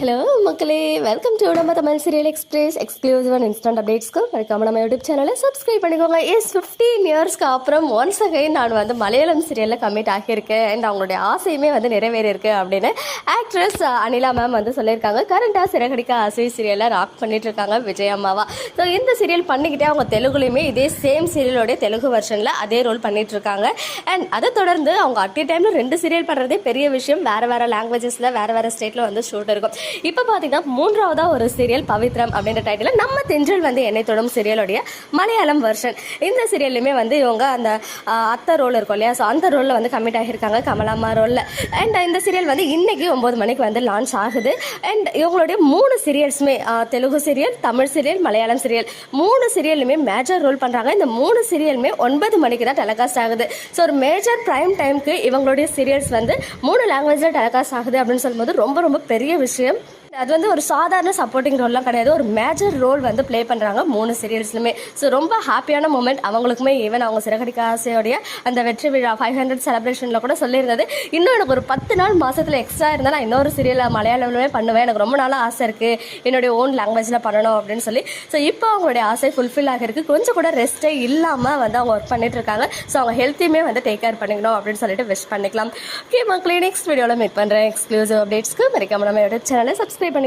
Hello மக்களே. Welcome to நம்ம Tamil serial express exclusive and instant அப்டேட்ஸ்க்கு மறக்காம நம்ம யூடியூப் சேனலை சப்ஸ்கிரைப் பண்ணிக்கோங்க. எஸ் ஃபிஃப்டீன் இயர்ஸ்க்கு அப்புறம் ஒன்ஸ் அகைன் நான் வந்து மலையாளம் சீரியலில் கமிட் ஆகியிருக்கேன். அண்ட் அவங்களுடைய ஆசையுமே வந்து நிறைவேறியிருக்கு அப்படின்னு ஆக்ட்ரஸ் அனிலா மேம் வந்து சொல்லியிருக்காங்க. கரண்டாக சிறகடிக்க ஆசை சீரியலில் ராக் பண்ணிட்டு இருக்காங்க விஜய் அம்மாவா. ஸோ இந்த சீரியல் பண்ணிக்கிட்டே அவங்க தெலுங்குலையுமே இதே சேம் சீரியலோடைய தெலுங்கு வெர்ஷனில் அதே ரோல் பண்ணிட்டு இருக்காங்க அண்ட் அதை தொடர்ந்து அவங்க அட் டைமில் ரெண்டு சீரியல் பண்ணுறதே பெரிய விஷயம். வேறு வேறு லாங்குவேஜஸில் வேறு வேறு ஸ்டேட்டில் வந்து ஷூட் இருக்கும். இப்போ பார்த்தீங்கன்னா மூன்றாவதாக ஒரு சீரியல் பவித்ரம் அப்படின்ற டைட்டில் நம்ம தென்றல் வந்து என்னை தொடும் சீரியலுடைய மலையாளம் வெர்ஷன் இந்த சீரியல்லையுமே வந்து இவங்க அந்த அத்தை ரோல் இருக்கும் இல்லையா? ஸோ அந்த ரோலில் வந்து கமிட் ஆகியிருக்காங்க கமலாமா ரோலில் அண்ட் இந்த சீரியல் வந்து இன்னைக்கு ஒம்பது மணிக்கு வந்து லான்ச் ஆகுது. அண்ட் இவங்களுடைய மூணு சீரியல்ஸுமே Telugu serial Tamil serial Malayalam serial மூணு சீரியலுமே மேஜர் ரோல் பண்ணுறாங்க இந்த மூணு சீரியலுமே ஒன்பது மணிக்கு தான் டெலகாஸ்ட் ஆகுது. ஸோ ஒரு மேஜர் ப்ரைம் டைம்க்கு இவங்களுடைய சீரியல்ஸ் வந்து மூணு லாங்குவேஜில் டெலகாஸ்ட் ஆகுது அப்படின்னு சொல்லும்போது ரொம்ப ரொம்ப பெரிய விஷயம். அது வந்து ஒரு சாதாரண சப்போர்ட்டிங் ரோல்லாம் கிடையாது. ஒரு மேஜர் ரோல் வந்து ப்ளே பண்ணுறாங்க மூணு சீரியல்ஸ்லுமே ஸோ ரொம்ப ஹாப்பியான மூமெண்ட் அவங்களுக்குமே. ஈவன் அவங்க சிறகடிக்க ஆசையோடைய அந்த வெற்றி விழா ஃபைவ் ஹண்ட்ரட் செலிப்ரேஷனில் கூட சொல்லியிருந்தது. இன்னும் எனக்கு ஒரு பத்து நாள் மாதத்தில் எக்ஸ்ட்ரா இருந்தால் நான் இன்னொரு சீரியலை மலையாளம்லுமே பண்ணுவேன். எனக்கு ரொம்ப நாளாக ஆசை இருக்குது என்னுடைய ஓன் லாங்குவேஜில் பண்ணணும் அப்படின்னு சொல்லி. ஸோ இப்போ அவங்களுடைய ஆசை ஃபுல்ஃபில் ஆகிருக்கு. கொஞ்சம் கூட ரெஸ்ட்டே இல்லாமல் வந்து அவங்க ஒர்க் பண்ணிட்டு இருக்காங்க. ஸோ அவங்க ஹெல்த்தையுமே வந்து டேக் கேர் பண்ணிக்கணும் அப்படின்னு சொல்லிட்டு விஷ் பண்ணிக்கலாம். ஓகே மக்களே நெக்ஸ்ட் வீடியோவில் மீட் பண்ணுறேன் எக்ஸ்க்ளூசிவ் அப்டேட்ஸ்க்கு மறக்காம நம்ம யூடியூப் சேனலை சப்ஸ்கிரைப் பண்ணி